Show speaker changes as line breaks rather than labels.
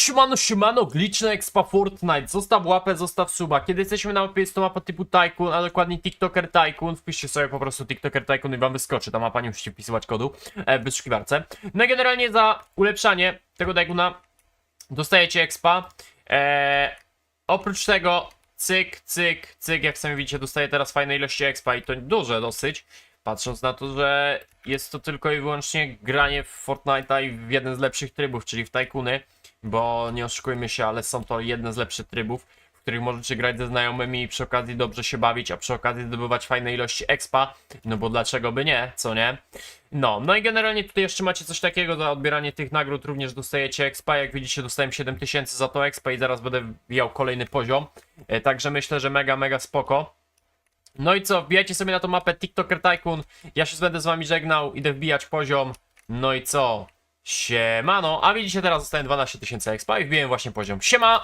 Siemano, siemano, glitchna expa Fortnite, zostaw łapę, zostaw suba. Kiedy jesteśmy na mapie, jest to mapa typu Tycoon, a dokładnie TikToker Tycoon. Wpiszcie sobie po prostu TikToker Tycoon i wam wyskoczy, ta mapa, nie musicie wpisywać kodu e, w wyszukiwarce. No i generalnie za ulepszanie tego Tycoona dostajecie expa. E, oprócz tego, cyk, cyk, cyk, jak sami widzicie, dostaję teraz fajne ilości expa i to duże dosyć. Patrząc na to, że jest to tylko i wyłącznie granie w Fortnite'a i w jeden z lepszych trybów, czyli w Tycoony, bo nie oszukujmy się, ale są to jedne z lepszych trybów, w których możecie grać ze znajomymi i przy okazji dobrze się bawić, a przy okazji zdobywać fajne ilości expa, no bo dlaczego by nie, co nie? No, no i generalnie tutaj jeszcze macie coś takiego, za odbieranie tych nagród również dostajecie expa, jak widzicie dostałem 7000 za to expa i zaraz będę wbijał kolejny poziom, e, także myślę, że mega, mega spoko. No i co, wbijajcie sobie na tą mapę TikToker Tycoon. Ja się będę z wami żegnał, idę wbijać poziom. No i co? Siemano, a widzicie teraz zostałem 12 tysięcy expa i wbiłem właśnie poziom. Siema!